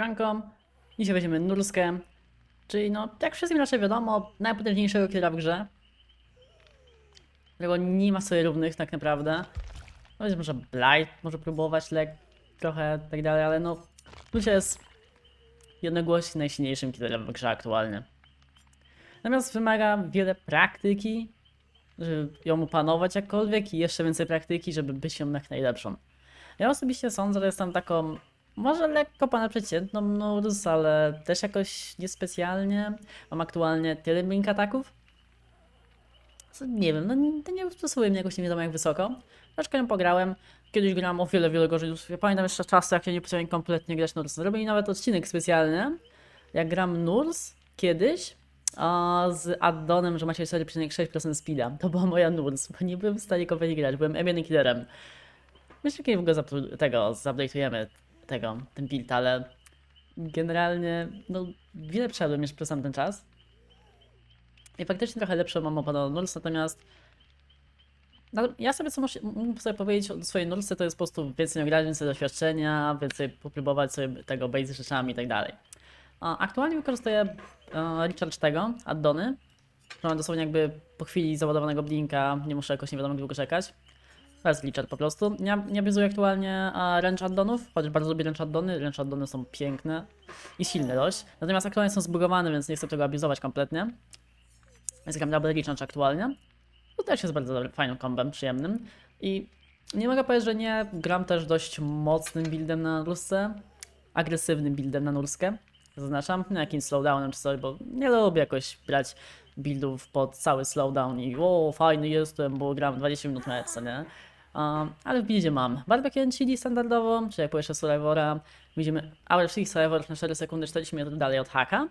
Franką. Dzisiaj weźmiemy Nurskę, czyli no, jak wszystkim raczej wiadomo, najpotężniejszego killera w grze. Którego nie ma sobie równych tak naprawdę. No więc może Blight może próbować, lek trochę tak dalej, ale no, Lucia jest jednogłośnie najsilniejszym killerem w grze aktualnie. Natomiast wymaga wiele praktyki, żeby ją opanować jakkolwiek i jeszcze więcej praktyki, żeby być ją jak najlepszą. Ja osobiście sądzę, że jestem taką może lekko ponadprzeciętną Nurs, ale też jakoś niespecjalnie. Mam aktualnie tyle blink ataków. Co, nie wiem, no nie, nie usposobuje mnie jakoś nie wiadomo jak wysoko. Troszkę ją pograłem. Kiedyś grałem o wiele, wiele gorzej. Ja pamiętam jeszcze czasy, jak ja nie potrafiłem kompletnie grać Nurs. Zrobili nawet odcinek specjalny, jak gram Nurs kiedyś, a z addonem, że macie 4,6% speeda. To była moja Nurs, bo nie byłem w stanie kompletnie grać, byłem M1 killerem. Myślę, że kiedyś w ogóle tego, zupdate'ujemy tego, ten build, ale generalnie, no, wiele przeszedłem jeszcze przez sam ten czas. I faktycznie trochę lepsze mam opadaną Nurs, natomiast no, ja sobie co muszę- sobie powiedzieć o swojej Nursce, to jest po prostu więcej nagrać, więcej doświadczenia, więcej popróbować sobie tego base rzeczami i tak dalej. Aktualnie wykorzystuję e, Recharge tego, addony, że mam dosłownie jakby po chwili załadowanego blinka, nie muszę jakoś nie wiadomo długo czekać. Jest Richard po prostu. Nie, nie aktualnie range addonów, chociaż bardzo lubię range addony. Range addony są piękne i silne dość. Natomiast aktualnie są zbugowane, więc nie chcę tego abuzować kompletnie. Więc gram double recharge aktualnie. To też jest bardzo dobrym, fajnym kombem, przyjemnym. I nie mogę powiedzieć, że nie gram też dość mocnym buildem na Nursce. Agresywnym buildem na Nurskę. Zaznaczam, nie jakimś slowdownem czy coś, bo nie lubię jakoś brać buildów pod cały slowdown i o, fajny jestem, bo gram 20 minut co nie? Ale w buildzie mam barbecue and chili standardowo, czy jak jeszcze Survivora, widzimy Hour Free Survivor na 4 sekundy, 40 minut dalej od haka.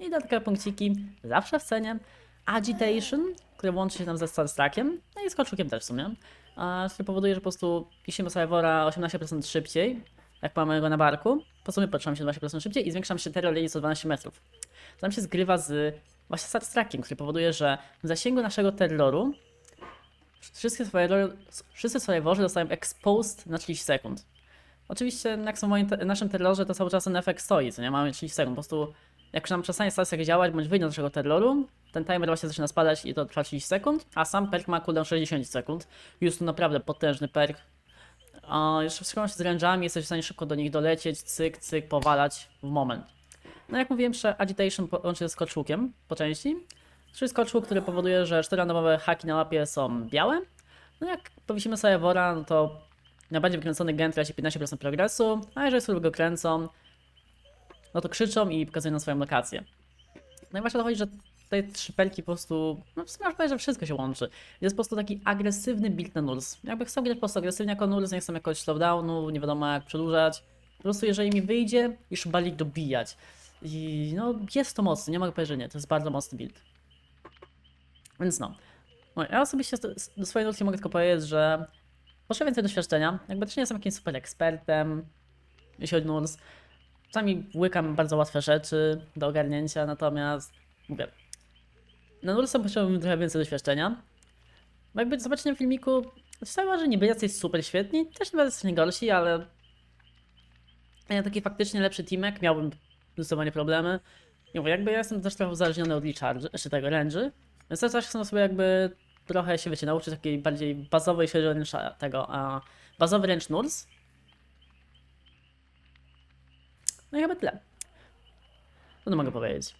I dodatkowe punkciki, zawsze w cenie. Agitation, które łączy się tam ze Star Trackiem, no i z Kolczukiem też w sumie. A, który powoduje, że po prostu jeśli Survivora 18% szybciej, jak mamy go na barku, po sumie poruszamy się 20% szybciej i zwiększam się terror o 12 metrów. To nam się zgrywa z właśnie Star Trackiem, który powoduje, że w zasięgu naszego terroru wszystkie survivory, wszyscy survivorzy dostają exposed na 30 sekund. Oczywiście jak są w moim naszym terrorze, to cały czas ten efekt stoi, co nie mamy 30 sekund. Po prostu jak nam przestanie stacja działać, bądź wyjdzie z naszego terroru, ten timer właśnie zaczyna spadać i to trwa 30 sekund, a sam perk ma cooldown 60 sekund. Jest to naprawdę potężny perk. A jeszcze w szczególności z range'ami jesteś w stanie szybko do nich dolecieć, cyk, cyk, powalać w moment. No jak mówiłem, że Agitation łączy się z Koczłukiem po części. Czyli Koczłuk, który powoduje, że 4 randomowe haki na mapie są białe. No jak powiesimy sobie wora, no to najbardziej wykręcony gen traci 15% progresu, a jeżeli sobie go kręcą, no to krzyczą i pokazują na swoją lokację. No i właśnie dochodzi, że te trzy pelki po prostu, no w sumie można powiedzieć, że wszystko się łączy. Jest po prostu taki agresywny build na Nurs. Jakby chcę grać po prostu agresywnie jako Nurs, nie chcę jakoś slowdownu, nie wiadomo jak przedłużać. Po prostu jeżeli mi wyjdzie, już bali dobijać. I no jest to mocne, nie mogę powiedzieć, że nie, to jest bardzo mocny build. Więc no. no ja osobiście do swojej nutki mogę tylko powiedzieć, że potrzebuję więcej doświadczenia. Jakby też nie jestem jakimś super ekspertem, jeśli chodzi o Nurs. Czasami łykam bardzo łatwe rzeczy do ogarnięcia, natomiast mówię, na Nursa potrzebujemy trochę więcej doświadczenia. Bo jakby zobaczycie w filmiku, może nie być jacyś super świetni, też nie będą nie gorsi, ale ja taki faktycznie lepszy teamek miałbym zdecydowanie problemy. Nie mówię, jakby ja jestem też trochę uzależniony od recharge, czy tego range'y, więc też chcę sobie jakby trochę się wiecie, nauczyć takiej bardziej bazowej, range tego, a bazowy range nurs. No i chyba tyle. Co mogę powiedzieć?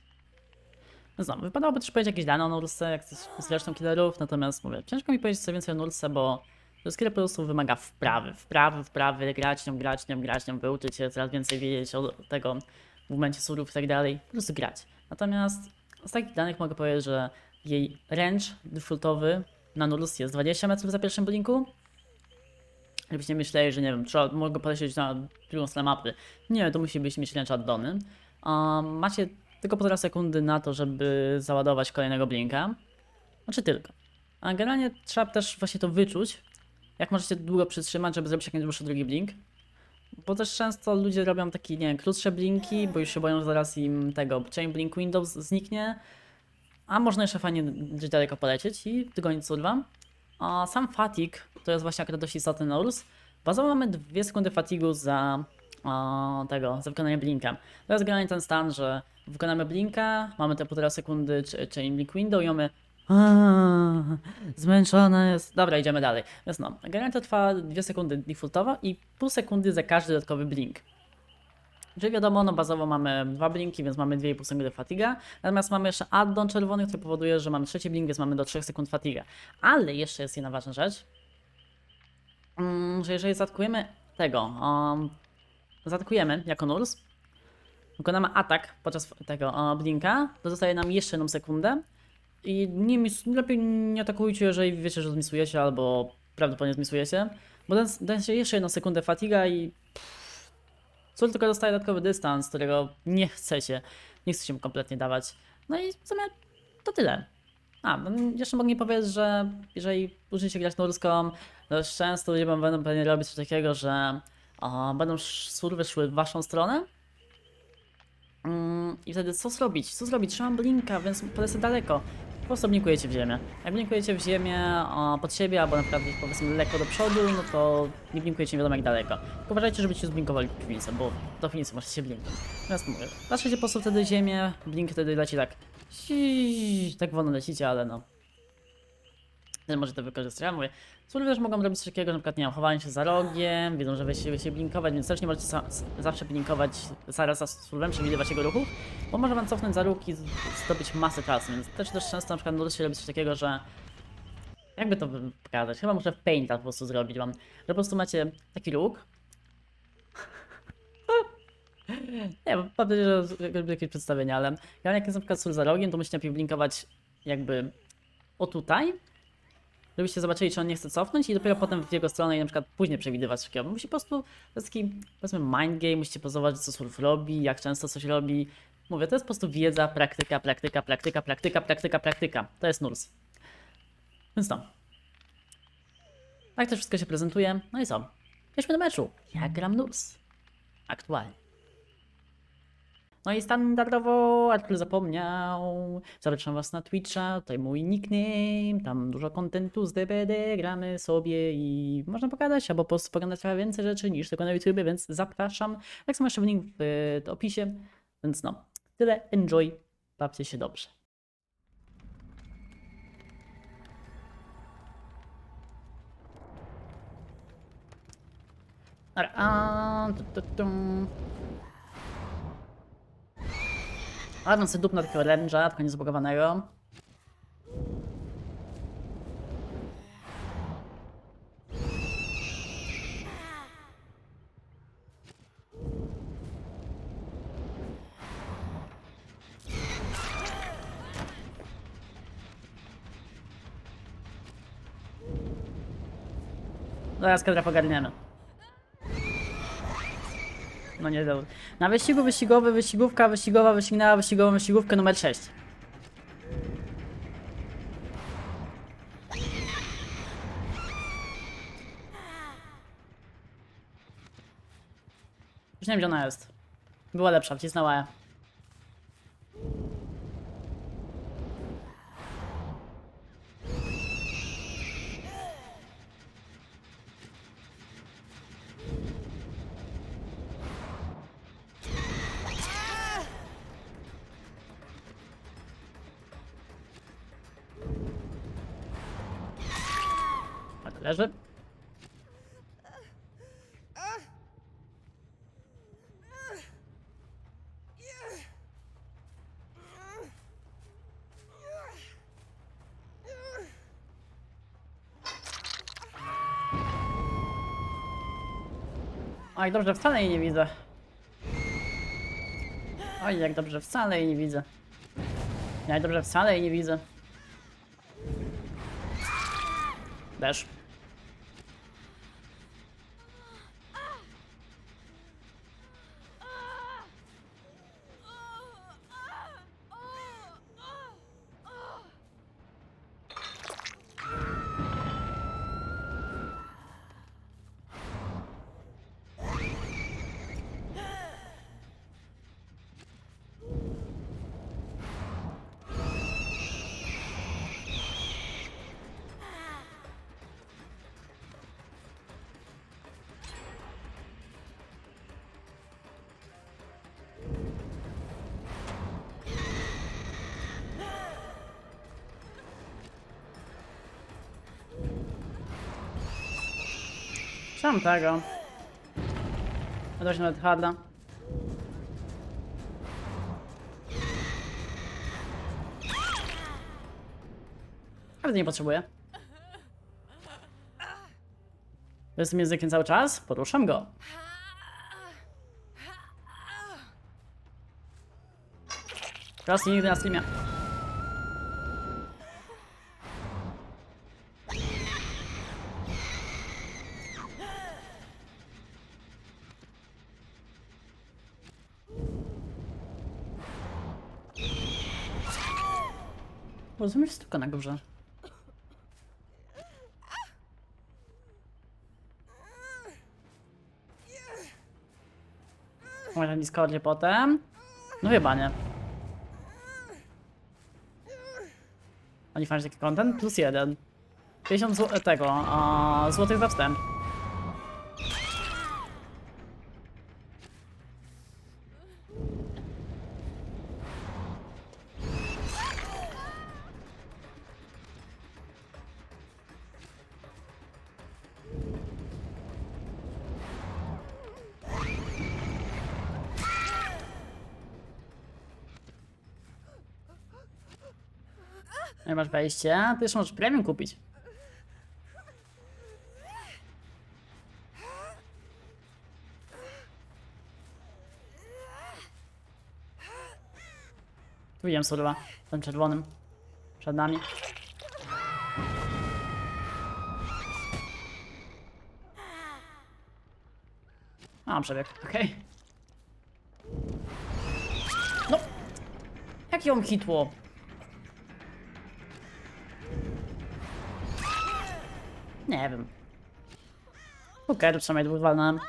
No znam, wypadałoby też powiedzieć jakieś dane o Nurse, jak z resztą killerów, natomiast mówię, ciężko mi powiedzieć co więcej o Nurse, bo to skill po prostu wymaga wprawy, wprawy, wprawy, grać nią, grać nią, grać nią, wyuczyć się, coraz więcej wiedzieć o tego w momencie surów i tak dalej, po prostu grać. Natomiast z takich danych mogę powiedzieć, że jej range defaultowy na Nurse jest 20 metrów za pierwszym blinku. Żebyście myśleli, że nie wiem, trzeba, mogę polecieć na drugą stronę mapy. Nie, to musi być mieć range addony. Um, macie tylko półtora sekundy na to, żeby załadować kolejnego blinka. Znaczy tylko. A generalnie trzeba też właśnie to wyczuć, jak możecie długo przytrzymać, żeby zrobić jakiś dłuższy drugi blink. Bo też często ludzie robią takie, nie wiem, krótsze blinki, bo już się boją, że zaraz im tego chain blink windows zniknie. A można jeszcze fajnie gdzieś daleko polecieć i dogonić surwa. A sam fatigue to jest właśnie akurat dość istotny nurs. Bazowo mamy 2 sekundy fatigu za o, tego, za wykonanie blinka. To jest generalnie ten stan, że wykonamy blinka, mamy te półtora sekundy ch- chain blink window i mamy Aaa, zmęczona jest. Dobra, idziemy dalej. Więc no, generalnie to trwa 2 sekundy defaultowo i pół sekundy za każdy dodatkowy blink. Czyli wiadomo, no bazowo mamy dwa blinki, więc mamy 2,5 sekundy fatiga. Natomiast mamy jeszcze addon czerwony, który powoduje, że mamy trzeci blink, więc mamy do 3 sekund fatiga. Ale jeszcze jest jedna ważna rzecz, mm, że jeżeli zaatakujemy tego, um, zaatakujemy jako nurs, wykonamy atak podczas tego blinka, to zostaje nam jeszcze jedną sekundę i nie lepiej nie atakujcie, jeżeli wiecie, że zmisujecie albo prawdopodobnie zmisujecie, bo da, się jeszcze jedną sekundę fatiga i Cóż tylko dostaje dodatkowy dystans, którego nie chcecie, nie chcecie mu kompletnie dawać. No i w sumie to tyle. A, no jeszcze mogę powiedzieć, że jeżeli użyjecie grać nurską, dość często ludzie będą pewnie robić coś takiego, że o, będą surwy szły w waszą stronę. Mm, I wtedy co zrobić? Co zrobić? Trzymam blinka, więc polecę daleko. Po prostu blinkujecie w ziemię. Jak blinkujecie w ziemię o, pod siebie, albo na przykład powiedzmy lekko do przodu, no to nie blinkujecie nie wiadomo jak daleko. Tylko Uważajcie, żebyście zblinkowali w piwnicy, bo do piwnicy możecie się blinknąć. Natomiast mówię, patrzycie po prostu wtedy ziemię, blink wtedy leci tak, tak wolno lecicie, ale no. Wtedy Może to wykorzystać. Ja mówię, Surwy też mogą robić coś takiego, na przykład, nie wiem, chowanie się za rogiem, wiedzą, że wy się, się blinkować, więc też nie możecie sa, zawsze blinkować zaraz za surwem, przewidywać jego ruchów, bo może wam cofnąć za róg i zdobyć masę czasu, więc też też często na przykład nudzi się robić coś takiego, że jakby to pokazać, chyba muszę w Painta po prostu zrobić wam, że po prostu macie taki róg, nie, bo mam nadzieję, że robię jakieś przedstawienie, ale ja jak jest na przykład za rogiem, to musicie najpierw blinkować jakby o tutaj, żebyście zobaczyli, czy on nie chce cofnąć i dopiero potem w jego stronę i na przykład później przewidywać. Bo musi po prostu, to jest taki, powiedzmy, mind game, musicie pozować, co surf robi, jak często coś robi. Mówię, to jest po prostu wiedza, praktyka, praktyka, praktyka, praktyka, praktyka, praktyka. To jest nurs. Więc no. Tak to wszystko się prezentuje. No i co? Przejdźmy do meczu. Ja gram nurs. Aktualnie. No i standardowo Artur zapomniał. Zapraszam was na Twitcha, tutaj mój nickname, tam dużo kontentu z DBD, gramy sobie i można pogadać, albo po prostu pogadać trochę więcej rzeczy niż tylko na YouTube, więc zapraszam. Tak samo jeszcze w link w e, opisie, więc no, tyle, enjoy, bawcie się dobrze. Dobra, a, tu, tu, tu. Mam sobie dupnę takiego ręża, tylko niezbugowanego. Zaraz kadra pogarniemy. No nie dobrze. Na wyścigu wyścigowy, wyścigówka, wyścigowa, wyścignęła wyścigową wyścigówkę numer 6. Już nie wiem gdzie ona jest. Była lepsza, wcisnęła ja. Leży. Oj, dobrze, wcale jej nie widzę. Oj, jak dobrze, wcale jej nie widzę. Jak dobrze, wcale jej nie widzę. Też. Sam tego. Się nawet harda. Ale nie potrzebuję. To jest tym językiem cały czas? Poruszam go. Teraz nigdy na streamie. Rozumiesz, jest tylko na górze. Może na Discordzie potem? No chyba nie. Oni fajnie taki content? Plus jeden. 50 zł tego, a, złotych za wstęp. Masz wejścia, ty już możesz premium kupić. Tu widziałem surwa, tym czerwonym. Przed nami. A, przebieg, okej. No! Jak ją hitło? Wiem. Okej, to przynajmniej dwóch walnąłem.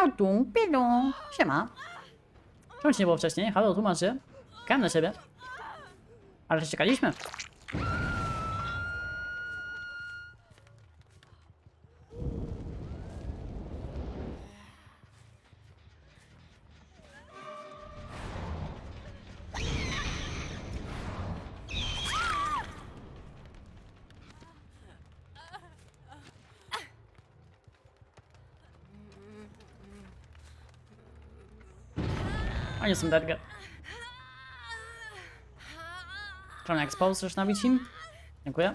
Autu, pilu, siema. Czemu ci nie było wcześniej? Halo, tu się? Czekałem na ciebie. Ale się czekaliśmy. Oni są derge. Czarny expose już nabić im? Dziękuję.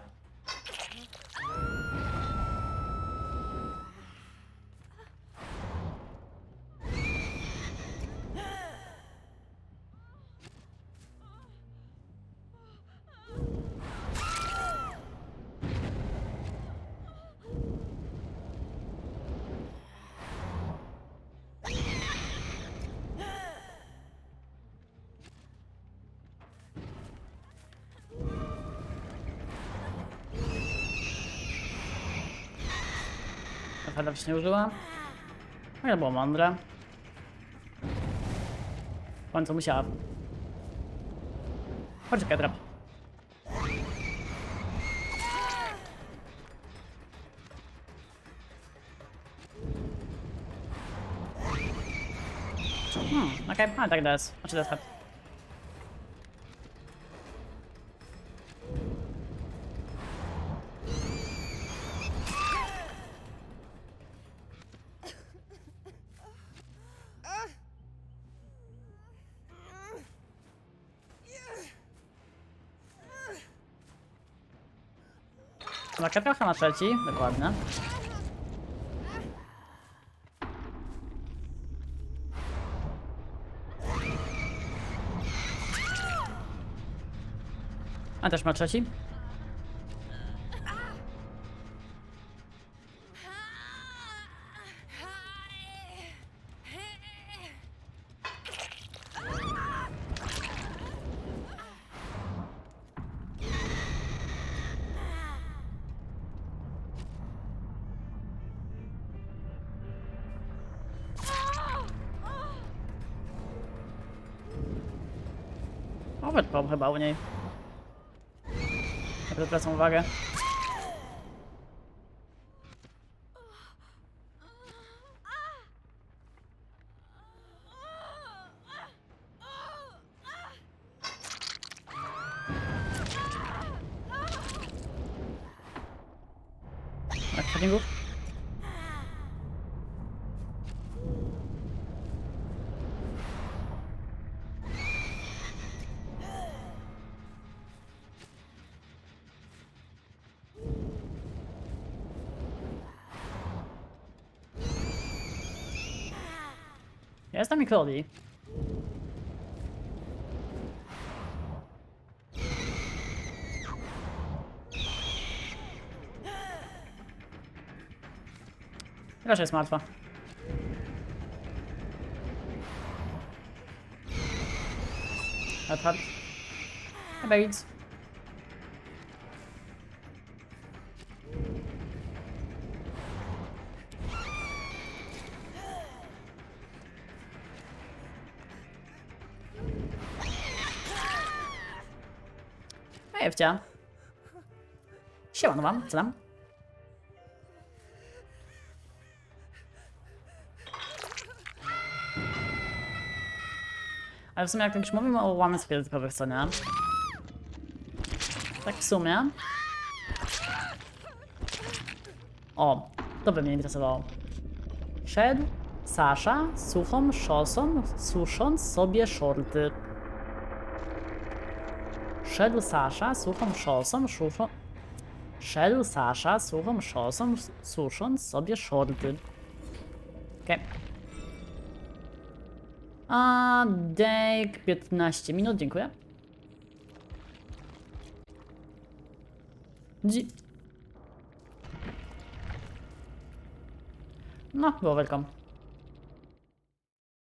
Naprawdę się nie użyła. Ale było mądre. W końcu musiała. Poczekaj, drap. Hmm, okej, okay. ale tak DS. Znaczy Taka trochę na trzeci, dokładnie. A też ma trzeci? Chyba u niej. Zwracam uwagę. Jest tam i Cody. Raczej jest martwa. Edhard. Chyba nic. Hej, wcia. Siemano wam, co tam? Ale w sumie jak już mówimy o łamach spiritowych, co nie? Tak w sumie. O, to by mnie interesowało. Szedł Sasza suchą szosą, susząc sobie shorty. Szedł Sasza suchą szosą, suszą... Szedł Sasza suchą szosą, susząc sobie shorty. Okej. A dek 15 minut, dziękuję. Dzi no, było welcome.